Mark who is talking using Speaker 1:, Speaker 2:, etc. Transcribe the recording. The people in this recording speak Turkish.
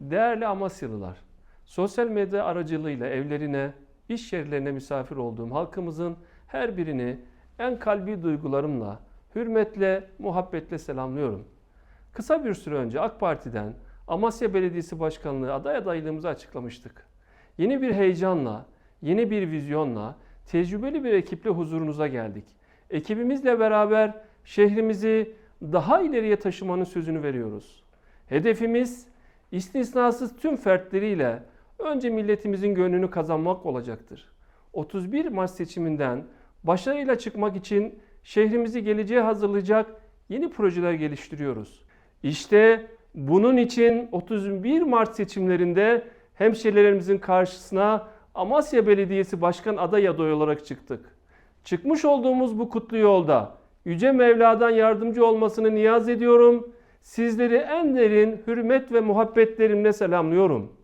Speaker 1: Değerli Amasyalılar, sosyal medya aracılığıyla evlerine, iş yerlerine misafir olduğum halkımızın her birini en kalbi duygularımla, hürmetle, muhabbetle selamlıyorum. Kısa bir süre önce AK Parti'den Amasya Belediyesi Başkanlığı aday adaylığımızı açıklamıştık. Yeni bir heyecanla, yeni bir vizyonla, tecrübeli bir ekiple huzurunuza geldik. Ekibimizle beraber şehrimizi daha ileriye taşımanın sözünü veriyoruz. Hedefimiz istisnasız tüm fertleriyle önce milletimizin gönlünü kazanmak olacaktır. 31 Mart seçiminden başarıyla çıkmak için şehrimizi geleceğe hazırlayacak yeni projeler geliştiriyoruz. İşte bunun için 31 Mart seçimlerinde hemşehrilerimizin karşısına Amasya Belediyesi Başkan aday adayı olarak çıktık. Çıkmış olduğumuz bu kutlu yolda Yüce Mevla'dan yardımcı olmasını niyaz ediyorum. Sizleri en derin hürmet ve muhabbetlerimle selamlıyorum.